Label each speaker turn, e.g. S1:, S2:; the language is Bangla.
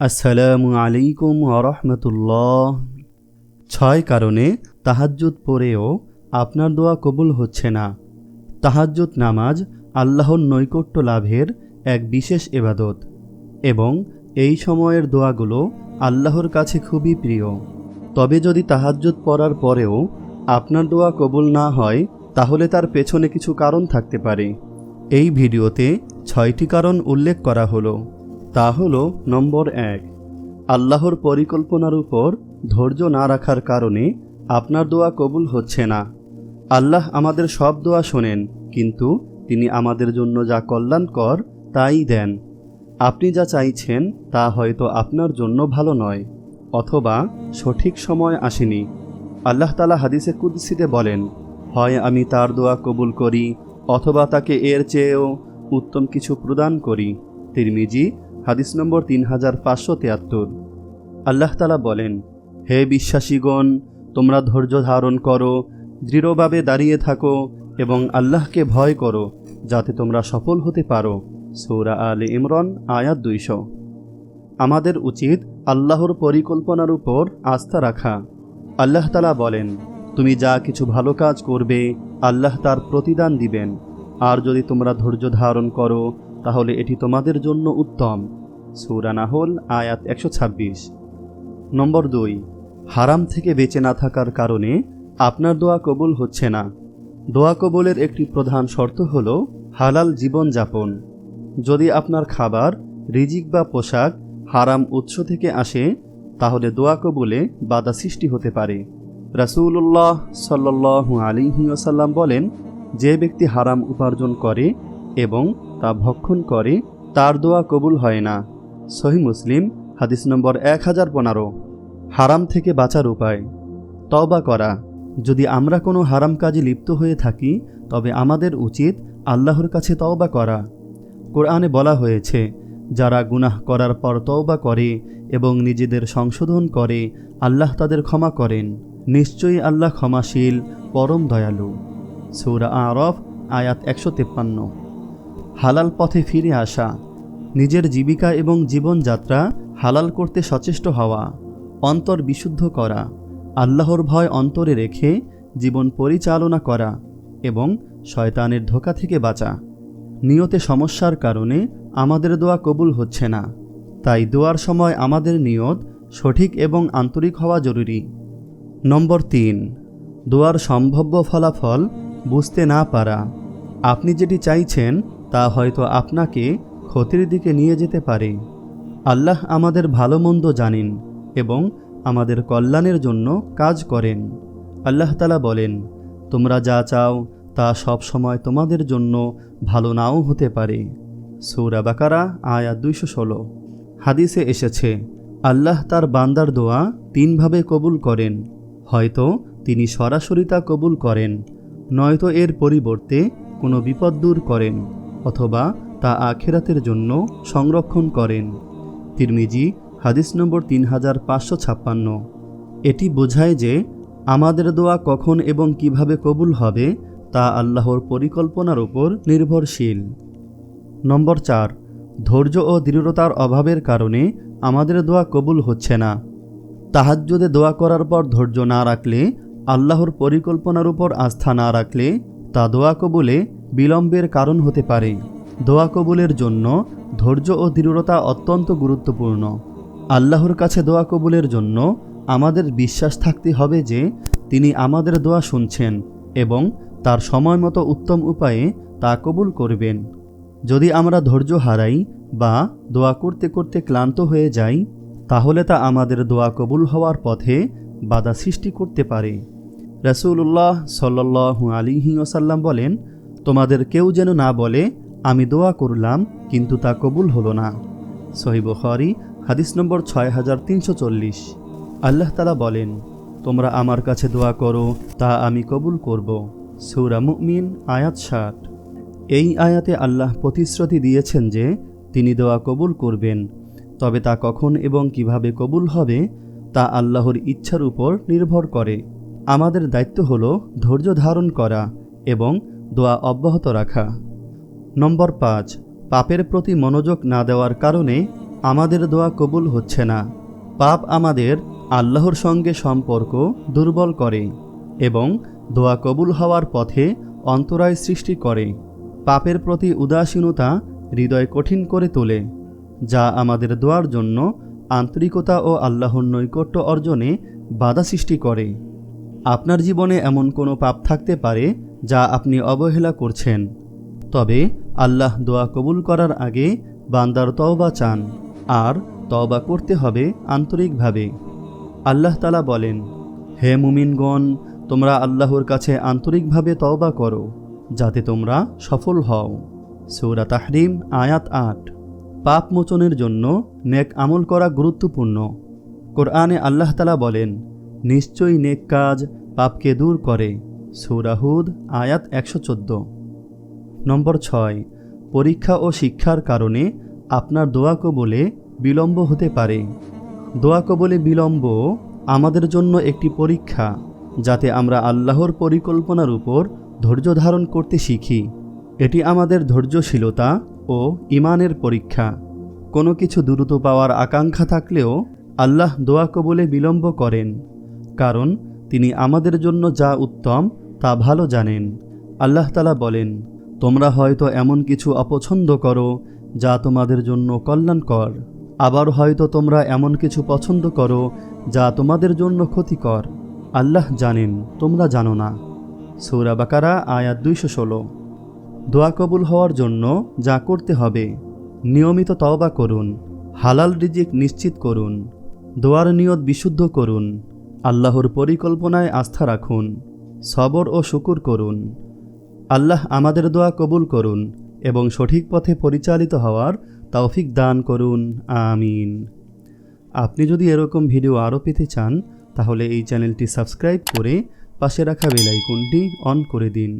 S1: আসসালামু আলাইকুম আরহামতুল্লাহ ছয় কারণে তাহাজ্জুদ পড়েও আপনার দোয়া কবুল হচ্ছে না। তাহাজ্জুদ নামাজ আল্লাহর নৈকট্য লাভের এক বিশেষ এবাদত এবং এই সময়ের দোয়াগুলো আল্লাহর কাছে খুবই প্রিয়। তবে যদি তাহাজ্জুদ পড়ার পরেও আপনার দোয়া কবুল না হয়, তাহলে তার পেছনে কিছু কারণ থাকতে পারে। এই ভিডিওতে ছয়টি কারণ উল্লেখ করা হলো। তা হল নম্বর এক। আল্লাহর পরিকল্পনার উপর ধৈর্য না রাখার কারণে আপনার দোয়া কবুল হচ্ছে না। আল্লাহ আমাদের সব দোয়া শোনেন, কিন্তু তিনি আমাদের জন্য যা কল্যাণকর, তাই দেন। আপনি যা চাইছেন, তা হয়তো আপনার জন্য ভালো নয়, অথবা সঠিক সময় আসেনি। আল্লাহ তালা হাদিসে কুদ্সিতে বলেন, হয় আমি তার দোয়া কবুল করি, অথবা তাকে এর চেয়েও উত্তম কিছু প্রদান করি। তিরমিজি হাদিস নম্বর তিন হাজার পাঁচশো তিয়াত্তর। আল্লাহ তালা বলেন, হে বিশ্বাসীগণ, তোমরা ধৈর্য ধারণ করো, দৃঢ়ভাবে দাঁড়িয়ে থাকো এবং আল্লাহকে ভয় করো, যাতে তোমরা সফল হতে পারো। সৌরা আলে ইমরন, আয়াত দুইশো। আমাদের উচিত আল্লাহর পরিকল্পনার উপর আস্থা রাখা। আল্লাহ তালা বলেন, তুমি যা কিছু ভালো কাজ করবে, আল্লাহ তার প্রতিদান দিবেন। আর যদি তোমরা ধৈর্য ধারণ করো, তাহলে এটি তোমাদের জন্য উত্তম। সৌরা নাহল, আয়াত একশো ছাব্বিশ। নম্বর দুই, হারাম থেকে বেঁচে না থাকার কারণে আপনার দোয়া কবুল হচ্ছে না। দোয়া কবুলের একটি প্রধান শর্ত হল হালাল জীবনযাপন। যদি আপনার খাবার, রিজিক বা পোশাক হারাম উৎস থেকে আসে, তাহলে দোয়া কবুলে বাধা সৃষ্টি হতে পারে। রাসূলুল্লাহ সাল্লু আলিহি ওসাল্লাম বলেন, যে ব্যক্তি হারাম উপার্জন করে এবং তা ভক্ষণ করে, তার দোয়া কবুল হয় না। সহি মুসলিম, হাদিস নম্বর এক হাজার পনেরো। হারাম থেকে বাঁচার উপায়। তওবা করা। যদি আমরা কোনো হারাম কাজে লিপ্ত হয়ে থাকি, তবে আমাদের উচিত আল্লাহর কাছে তওবা করা। কোরআনে বলা হয়েছে, যারা গুনাহ করার পর তওবা করে এবং নিজেদের সংশোধন করে, আল্লাহ তাদের ক্ষমা করেন। নিশ্চয়ই আল্লাহ ক্ষমাশীল, পরম দয়ালু। সৌরা আরফ, আয়াত একশো হালাল পথে ফিরে আসা। নিজের জীবিকা এবং জীবনযাত্রা হালাল করতে সচেষ্ট হওয়া, অন্তর বিশুদ্ধ করা, আল্লাহর ভয় অন্তরে রেখে জীবন পরিচালনা করা এবং শয়তানের ধোকা থেকে বাঁচা। নিয়তে সমস্যার কারণে আমাদের দোয়া কবুল হচ্ছে না। তাই দোয়ার সময় আমাদের নিয়ত সঠিক এবং আন্তরিক হওয়া জরুরি। নম্বর তিন, দোয়ার সম্ভাব্য ফলাফল বুঝতে না পারা। আপনি যেটি চাইছেন তা হয়তো আপনাকে ক্ষতির দিকে নিয়ে যেতে পারে। আল্লাহ আমাদের ভালো মন্দ জানেন এবং আমাদের কল্যাণের জন্য কাজ করেন। আল্লাহ তালা বলেন, তোমরা যা চাও তা সব সময় তোমাদের জন্য ভালো নাও হতে পারে। সৌরা বাকারা আয়া দুইশো ষোলো। হাদিসে এসেছে, আল্লাহ তার বান্দার দোয়া তিনভাবে কবুল করেন। হয়তো তিনি সরাসরি তা কবুল করেন, নয়তো এর পরিবর্তে কোনো বিপদ দূর করেন অথবা তা আখেরাতের জন্য সংরক্ষণ করেন। তিরমিজি, হাদিস নম্বর তিন হাজার পাঁচশো ছাপ্পান্ন। এটি বোঝায় যে আমাদের দোয়া কখন এবং কীভাবে কবুল হবে তা আল্লাহর পরিকল্পনার উপর নির্ভরশীল। নম্বর চার, ধৈর্য ও দৃঢ়তার অভাবের কারণে আমাদের দোয়া কবুল হচ্ছে না। তাহাজ্জুদে দোয়া করার পর ধৈর্য না রাখলে, আল্লাহর পরিকল্পনার উপর আস্থা না রাখলে তা দোয়া কবুলে বিলম্বের কারণ হতে পারে। দোয়া কবুলের জন্য ধৈর্য ও দৃঢ়তা অত্যন্ত গুরুত্বপূর্ণ। আল্লাহর কাছে দোয়া কবুলের জন্য আমাদের বিশ্বাস থাকতে হবে যে তিনি আমাদের দোয়া শুনছেন এবং তার সময় মতো উত্তম উপায়ে তা কবুল করবেন। যদি আমরা ধৈর্য হারাই বা দোয়া করতে করতে ক্লান্ত হয়ে যাই, তাহলে তা আমাদের দোয়া কবুল হওয়ার পথে বাধা সৃষ্টি করতে পারে। রসুল্লাহ সাল্লু আলিহি ওসাল্লাম বলেন, তোমাদের কেউ যেন না বলে আমি দোয়া করলাম, কিন্তু তা কবুল হলো না। সহিব খরি হাদিস নম্বর ছয় হাজার তিনশো চল্লিশ। আল্লাহ তালা বলেন, তোমরা আমার কাছে দোয়া করো, তা আমি কবুল করব। সৌরা মুমিন, আয়াত ষাট। এই আয়াতে আল্লাহ প্রতিশ্রুতি দিয়েছেন যে, তিনি দোয়া কবুল করবেন। তবে তা কখন এবং কীভাবে কবুল হবে, তা আল্লাহর ইচ্ছার উপর নির্ভর করে। আমাদের দায়িত্ব হল ধৈর্য ধারণ করা এবং দোয়া অব্যাহত রাখা। নম্বর পাঁচ, পাপের প্রতি মনোযোগ না দেওয়ার কারণে আমাদের দোয়া কবুল হচ্ছে না। পাপ আমাদের আল্লাহর সঙ্গে সম্পর্ক দুর্বল করে এবং দোয়া কবুল হওয়ার পথে অন্তরায় সৃষ্টি করে। পাপের প্রতি উদাসীনতা হৃদয় কঠিন করে তোলে, যা আমাদের দোয়ার জন্য আন্তরিকতা ও আল্লাহর নৈকট্য অর্জনে বাধা সৃষ্টি করে। আপনার জীবনে এমন কোনো পাপ থাকতে পারে যা আপনি অবহেলা করছেন। তবে আল্লাহ দোয়া কবুল করার আগে বান্দার তওবা চান, আর তওবা করতে হবে আন্তরিকভাবে। আল্লাহ তালা বলেন, হে মুমিনগণ, তোমরা আল্লাহর কাছে আন্তরিকভাবে তওবা করো, যাতে তোমরা সফল হও। সৌরা তাহরিম, আয়াত আট। পাপ মোচনের জন্য নেক আমল করা গুরুত্বপূর্ণ। কোরআনে আল্লাহ তালা বলেন, নিশ্চয়ই নেক কাজ পাপকে দূর করে। সৌরাহুদ আয়াত একশো চোদ্দ। নম্বর ছয়, পরীক্ষা ও শিক্ষার কারণে আপনার দোয়া কবলে বিলম্ব হতে পারে। দোয়া কবলে বিলম্ব আমাদের জন্য একটি পরীক্ষা, যাতে আমরা আল্লাহর পরিকল্পনার উপর ধৈর্য ধারণ করতে শিখি। এটি আমাদের ধৈর্যশীলতা ও ইমানের পরীক্ষা। কোনো কিছু দ্রুত পাওয়ার আকাঙ্ক্ষা থাকলেও আল্লাহ দোয়া কবলে বিলম্ব করেন, কারণ তিনি আমাদের জন্য যা উত্তম তা ভালো জানেন। আল্লাহ তালা বলেন তোমরা হয়তো এমন কিছু অপছন্দ করো যা তোমাদের জন্য কল্যাণকর। আবার হয়তো তোমরা এমন কিছু পছন্দ করো যা তোমাদের জন্য ক্ষতিকর। আল্লাহ জানেন, তোমরা জানো না। সৌরা বাকারা, আয়াত দুইশো ষোলো। দোয়া কবুল হওয়ার জন্য যা করতে হবে, নিয়মিত তওবা করুন, হালাল রিজিক নিশ্চিত করুন, দোয়ার নিয়ত বিশুদ্ধ করুন, আল্লাহর পরিকল্পনায় আস্থা রাখুন, সবর ও শুকুর করুন। আল্লাহ আমাদের দোয়া কবুল করুন এবং সঠিক পথে পরিচালিত হওয়ার তৌফিক দান করুন। আমিন। আপনি যদি এরকম ভিডিও আরও পেতে চান, তাহলে এই চ্যানেলটি সাবস্ক্রাইব করে পাশে রাখা বেলাইকনটি অন করে দিন।